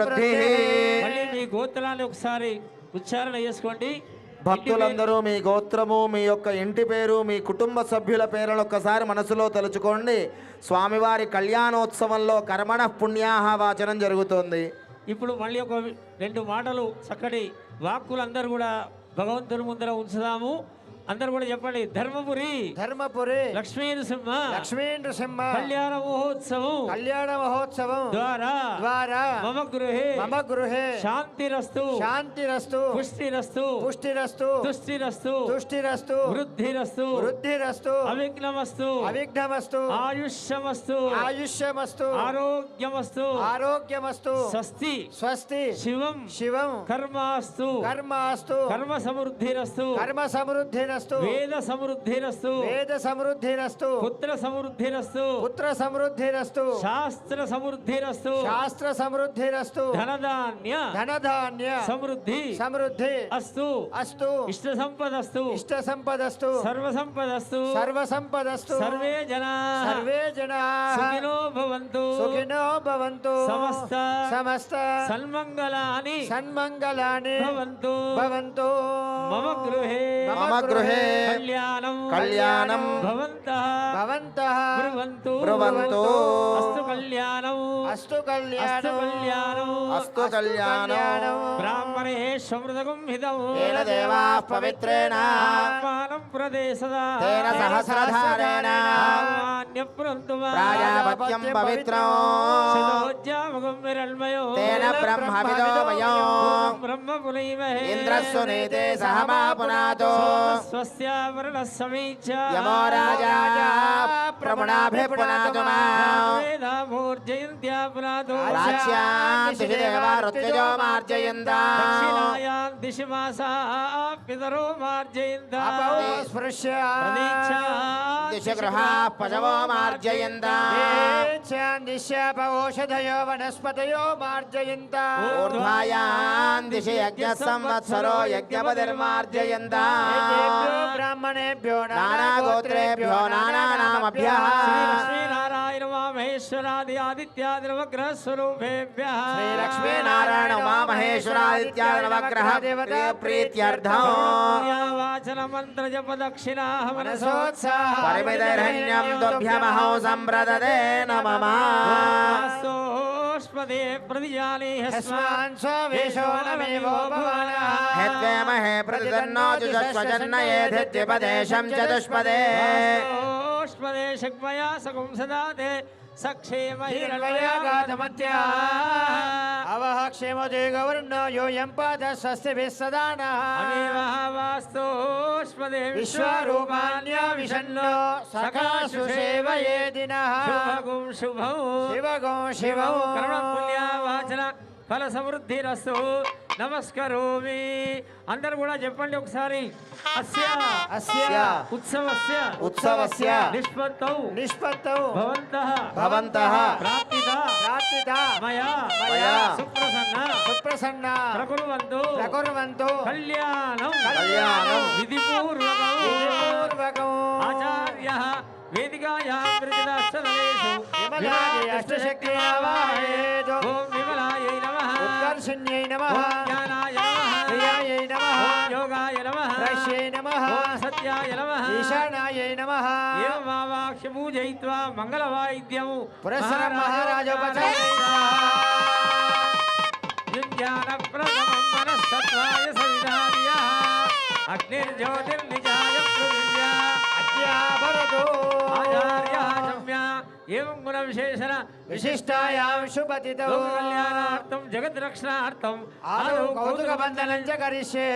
మళ్ళీ మీ గోత్రాన్ని ఒకసారి ఉచ్చారణ చేసుకోండి. భక్తులందరూ మీ గోత్రము మీ యొక్క ఇంటి పేరు మీ కుటుంబ సభ్యుల పేర్లను ఒక్కసారి మనసులో తలుచుకోండి. స్వామివారి కళ్యాణోత్సవంలో కర్మణ పుణ్యాహ వాచనం జరుగుతోంది. ఇప్పుడు మళ్ళీ ఒక రెండు మాటలు చక్కటి వాక్కులందరూ కూడా భగవంతుని ముందర ఉంచుదాము. అందరూ కూడా చెప్పండి. ధర్మపురి ధర్మపురి లక్ష్మీ నృసింహ లక్ష్మీ నృసింహ కళ్యాణ మహోత్సవం కళ్యాణ మహోత్సవం ద్వారా ద్వారా మమ గృహే మమ గృహే శాంతిరస్తు శాంతిరస్తు పుష్టిరస్తు పుష్టిరస్తు తుష్టిరస్తు తుష్టిరస్తు వృద్ధిరస్తు వృద్ధిరస్తు అవిఘ్నమస్తు అవిఘ్నమస్తు ఆయుష్యమస్తు ఆయుష్యమస్తు ఆరోగ్యమస్తు ఆరోగ్యమస్తు స్వస్తి స్వస్తి శివం శివం కర్మాస్తు కర్మాస్తు కర్మ సమృద్ధిరస్తు కర్మ సమృద్ధిరస్తు వేద సమృద్ధిరస్తు వేద సమృద్ధిరస్తు పుత్ర సమృద్ధిరస్తు పుత్ర సమృద్ధిరస్తు శాస్త్ర సమృద్ధిరస్తు శాస్త్ర సమృద్ధిరస్తు ధనధాన్య ధనధాన్య సమృద్ధి సమృద్ధి అస్తు. అస్తు. ఇష్ట సంపదస్తు. ఇష్ట సంపదస్తు. సర్వ సంపదస్తు. సర్వ సంపదస్తు. సర్వే జనా. సర్వే జనా. సుఖినో భవంతు. సుఖినో భవంతు. సమస్త. సమస్త. సన్మంగళాని. సన్మంగళాని. భవంతు. భవంతు. మమ గృహే. మమ గృహే. కళ్యాణం కళ్యాణం భవంతః. భవంతః. బ్రువంతు బ్రువంతు. అస్తు కళ్యాణం. అస్తు అస్తు కళ్యాణం. కళ్యాణం. అస్తు కళ్యాణం. బ్రాహ్మణే సమృతకం హితం తేన దేవాః పవిత్రేణ ఆహ్వానం ప్రదేశదా తేన సహస్రధారేణ. ప్రాజాపత్యం పవిత్రం. శతోజ్యామగం విరల్మయో తేన బ్రహ్మవిదో వయం బ్రహ్మ పునైమహే ఇంద్రస్సు నీతే సహమా పునాతో స్వస్య వరుణ సమీచ యమో రాజా ప్రముణాభిపునాతు మాం వేదామూర్జయంత్యా దిశి మాసా పితరో మార్జయంత దిశ గృహా పశవో వనస్పతయో మార్జయంత దిశి యజ్ఞ సంవత్సరో యజ్ఞపతిర్మార్జయంత శ్రీలక్ష్మీనారాయణ మహేశ్వరాది ఆదిత్యాది నవగ్రహ స్వరూపేభ్య లక్ష్మీనారాయణ ఉమామహేశ్వరాదిత్యానవగ్రహ ప్రీత్యర్థం. వాచన మంత్ర జప దక్షిణా మనసోత్సాహ పరిమితైర్హణ్యం తుభ్యమహౌ సంప్రదదే నమమ మనసోష్పదే ప్రతిజానే యస్మాన్ స్వేషో నమేవో భవానః. హేత్వేమహే ప్రతిదన్నో జుషస్వజన్నయేధిద్విపదేశం చతుష్పదే. ఓష్పదే శక్మయా సకం సదాతే సక్షేమ హిరణ్మయాగాధమత్యా అవహ క్షేమదే గవర్ణ యోయం పాద స్వస్తిభిः సదా నః వాస్తోష్పదే విశ్వరూపాణ్య విషన్నో సఖాసు సేవయే దినః శుభగం శుభం ఫల సమృద్ధిరస్తు నమస్కరోమి. అందరు కూడా చెప్పండి ఒకసారి. అస్య. అస్య. ఉత్సవస్య. ఉత్సవస్య. నిష్పత్తౌ. నిష్పత్తౌ. భవంతః. భవంతః. ప్రాప్తిత ప్రాప్తిత మయా. మయా. సుప్రసన్న. సుప్రసన్న. ప్రకుర్వంతు. ప్రకుర్వంతు. కళ్యాణం. కళ్యాణం. విధిపూర్వకం. విధిపూర్వకం. ఆచార్య వేదికాయాం ప్రతిదాష్టనలేషు విమలాయ నమః. ఉత్కర్షణ్యై నమః. ఓం జ్ఞానాయ నమః. ప్రియాయై నమః. ఓం యోగాయ నమః. ద్రక్ష్యై నమః. ఓం సత్యాయ నమః. ఈశానాయై నమః. ఏమావాక్య పూజయిత్వా మంగళవాయిద్యము పురస్సరం మహారాజోపచారై. యుజ్ఞాన ప్రథమం మనస్తత్వాయ సవిధార్య అగ్నిర్జ్యోతిర్నిజాయ ఏం గుణ విశేషణ విశిష్టాయాం శుభతితో కళ్యాణార్థం జగద్రక్షణార్థం ఆదౌ కౌతుక బంధనం చ కరిష్యే